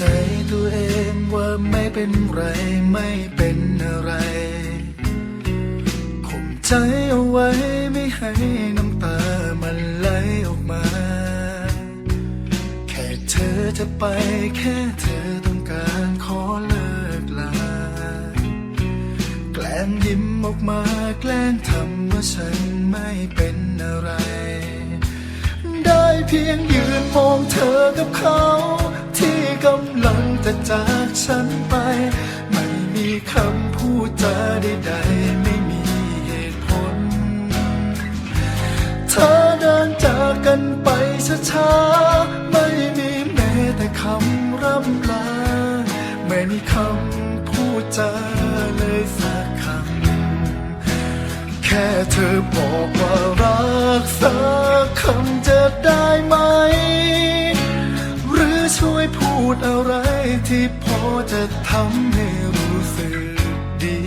จตัวเองว่าไม่เป็นไรไม่เป็นอะไรข่มใจเอาไว้ไม่ให้น้ำตามันไหลออกมา แค่เธอจะไปแค่เธอต้องการขอเลิกลา แกล้งยิ้มออกมาแกล้งทำว่าฉันไม่เป็นอะไร ได้เพียงยืนมองเธอกับเขา กำลังจะจากฉันไป ไม่มีคำพูดจาใดๆไม่มีเหตุผล เธอเดินจากกันไปช้าๆไม่มีแม้แต่คำร่ำลา ไม่มีคำพูดจาเลยสักคำ แค่เธอบอกว่ารักสักคำจะได้ไหม ดอะไรที่พอจะทำให้รู้สึกดี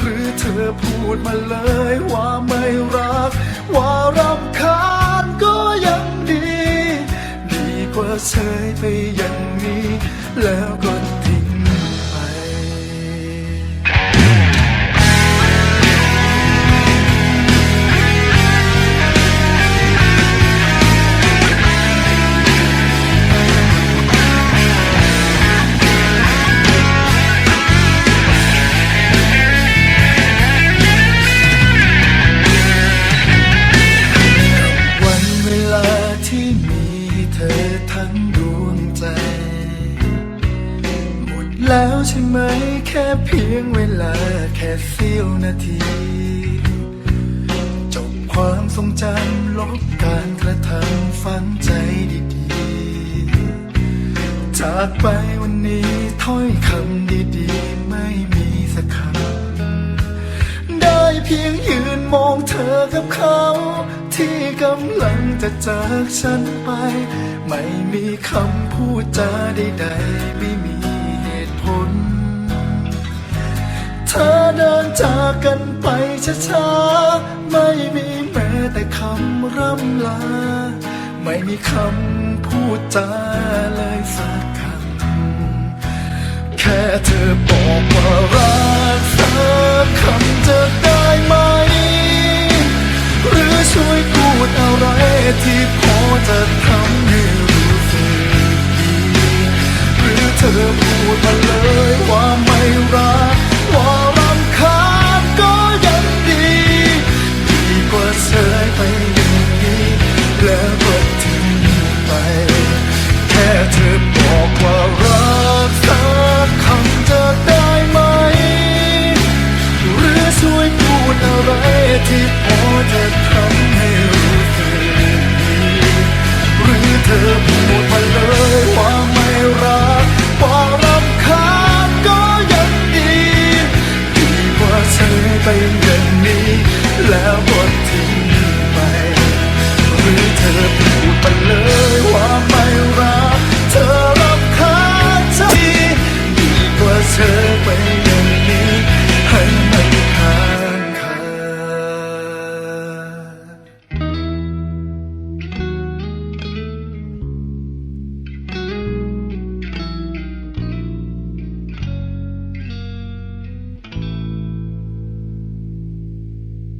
หรือเธอพูดมาเลยว่าไม่รัก ว่ารำคาญก็ยังดี ดีกว่าเฉยไปอย่างนี้ แล้วก็ ที่มีเธอทั้งดวงใจ หมดแล้วใช่ไหมแค่เพียงเวลาแค่เสี้ยวนาที จบความทรงจำลบการกระทำฝังใจดีๆ จากไปวันนี้ถ้อยคำดีๆ ไม่มีสักคำได้เพียงยืนมองเธอกับเขา ที่กำลังจะจากฉันไป ไม่มีคำพูดจาใดๆไม่มีเหตุผล เธอเดินจากกันไปช้าๆ ไม่มีแม้แต่คำร่ำลา ไม่มีคำพูดจาเลยสักคำ แค่เธอบอกว่ารักสักคำ ที่พอจะทำให้รู้สึกดีหรือเธอพูดมาเลยว่าไม่รักว่ารำคาญก็ยังดี ดีกว่าเสียไปอย่างนี้แล้วก็ทิ้งไป แค่เธอบอกว่ารักสักคำจะได้ไหม หรือช่วยพูดอะไรที่พอจะทำให้ อพูดมาเลยว่าไม่รักพอรำคาญก็ยังดีดีกว่าเธอไปย่งนี้ แล้วบททิ้ไปหรือเธอพูดมาเลยว่า